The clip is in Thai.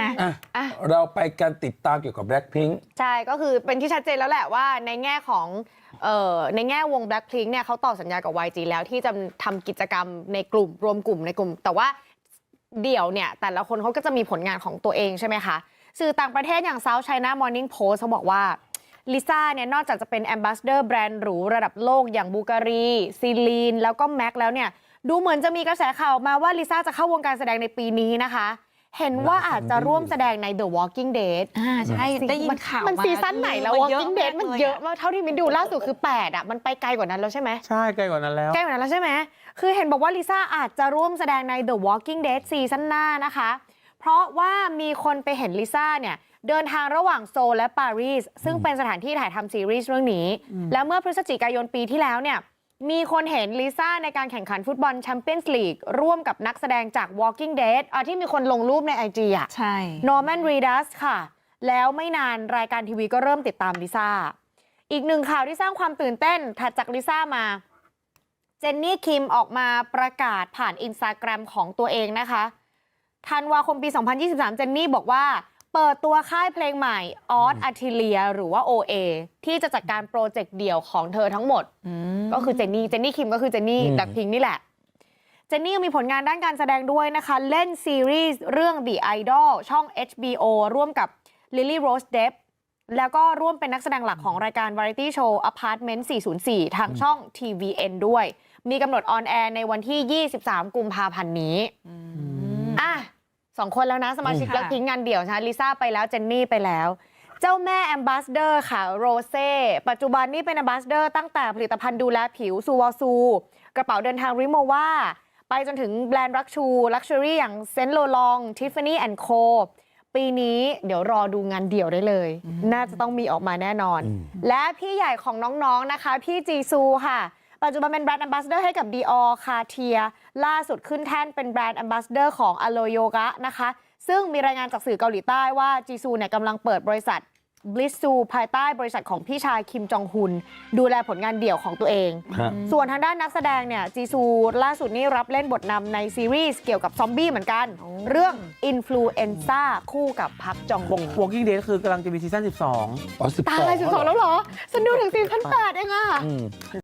อะอะอะเราไปกันติดตามเกี่ยวกับ Blackpink ใช่ก็คือเป็นที่ชัดเจนแล้วแหละว่าในแง่ของเอ่อในแง่วง Blackpink เนี่ยเขาต่อสัญญากับ YG แล้วที่จะทำกิจกรรมในกลุ่มรวมกลุ่มในกลุ่ม แต่ว่าเดี่ยวเนี่ยแต่ละคนเขาก็จะมีผลงานของตัวเองใช่ไหมคะสื่อต่างประเทศอย่าง South China Morning Post เขาบอกว่าลิซ่าเนี่ยนอกจากจะเป็นแอมบาสเดอร์แบรนด์หรูระดับโลกอย่างบูการีซีลีน แล้วก็แม็กแล้วเนี่ยดูเหมือนจะมีกระแสข่าวมาว่าลิซ่าจะเข้าวงการแสดงในปีนี้นะคะ เห็นว่าอาจจะร่วมแสดงใน The Walking Dead อ่าใช่ได้ยินข่าวมันมาซีซั่นไหนแล้วเยอะ Walking Dead มันเยอะมากมากเท่าที่มินดูล่าสุดคือ 8 อะ มันไปไกลกว่านั้นแล้วใช่ไหมใช่ไกลกว่านั้นแล้วใกล้กว่านั้นแล้วใช่ไหมคือเห็นบอกว่าลิซ่าอาจจะร่วมแสดงใน The Walking Dead ซีซั่นหน้านะคะ เพราะว่ามีคนไปเห็นลิซ่าเนี่ยเดินทางระหว่างโซลและปารีสซึ่งเป็นสถานที่ถ่ายทำซีรีส์เรื่องนี้ แล้วเมื่อพฤศจิกายนปีที่แล้วเนี่ย มีคนเห็นลิซ่าในการแข่งขันฟุตบอลแชมเปี้ยนส์ลีกร่วมกับนักแสดงจาก Walking Dead อะที่มีคนลงรูปในไอจีอะใช่นอร์แมนรีดัสค่ะ แล้วไม่นานรายการทีวีก็เริ่มติดตามลิซ่า อีกหนึ่งข่าวที่สร้างความตื่นเต้นถัดจากลิซ่ามา เจนนี่คิมออกมาประกาศผ่านอินสตาแกรมของตัวเองนะคะธันวาคมปี 2023 เจนนี่บอกว่า เปิดตัวค่ายเพลงใหม่ออสอาทิเลียหรือว่า OA ที่จะจัดการโปรเจกต์เดี่ยวของเธอทั้งหมด ก็คือเจนนี่ เจนนี่คิมก็คือเจนนี่อืมดักพิงนี่แหละ เจนนี่ยังมีผลงานด้านการแสดงด้วยนะคะ เล่นซีรีส์เรื่อง The Idol ช่อง HBO ร่วมกับ Lily Rose Depp แล้วก็ร่วมเป็นนักแสดงหลักของรายการ Variety Show Apartment 404 ทางช่อง TVN ด้วย มีกำหนดออนแอร์ในวันที่ 23 กุมภาพันธ์นี้อะ สองคนแล้วนะสมาชิกค่ะแล้วทิ้งงานเดี่ยวนะลิซ่าไปแล้วเจนนี่ไปแล้ว เจ้าแม่แอมบาสเดอร์ค่ะโรเซ่ปัจจุบันนี่เป็นแอมบาสเดอร์ตั้งแต่ผลิตภัณฑ์ดูแลผิวซูวอซู กระเป๋าเดินทางริโมวาไปจนถึงแบรนด์รักชูลักชัวรี่อย่างเซนต์โลลองทิฟฟานี่แอนด์โคปีนี้เดี๋ยวรอดูงานเดี่ยวได้เลย น่าจะต้องมีออกมาแน่นอนอืมและพี่ใหญ่ของน้องๆนะคะ พี่จีซูค่ะ ปัจจุบันเป็นแบรนด์ a อ b บ s สเดอร์ให้กับ Dior c a r t i e r ล่าสุดขึ้นแท่นเป็นแบรนด์ a อ b บ s สเดอร์ของ a l o Yoga นะคะ ซึ่งมีรายงานจากสื่อเกาหลีใต้ว่าจีซูเนี่ยกำลังเปิดบริษัทบลิสซูภายใต้บริษัทของพี่ชายคิมจองฮุน ดูแลผลงานเดี่ยวของตัวเองครับส่วนทางด้านนักแสดงเนี่ยจีซูล่าสุดนี่รับเล่นบทนำในซีรีส์เกี่ยวกับซอมบี้เหมือนกัน เรื่อง Influenza คู่กับพักจองฮุน Walking Dead คือกำลังจะมีซีซั่น 12 อ๋อสิบตาสองยสิบสองแล้วเหรอ ฉันดูถึงซีซั่นแปดเองอะอืม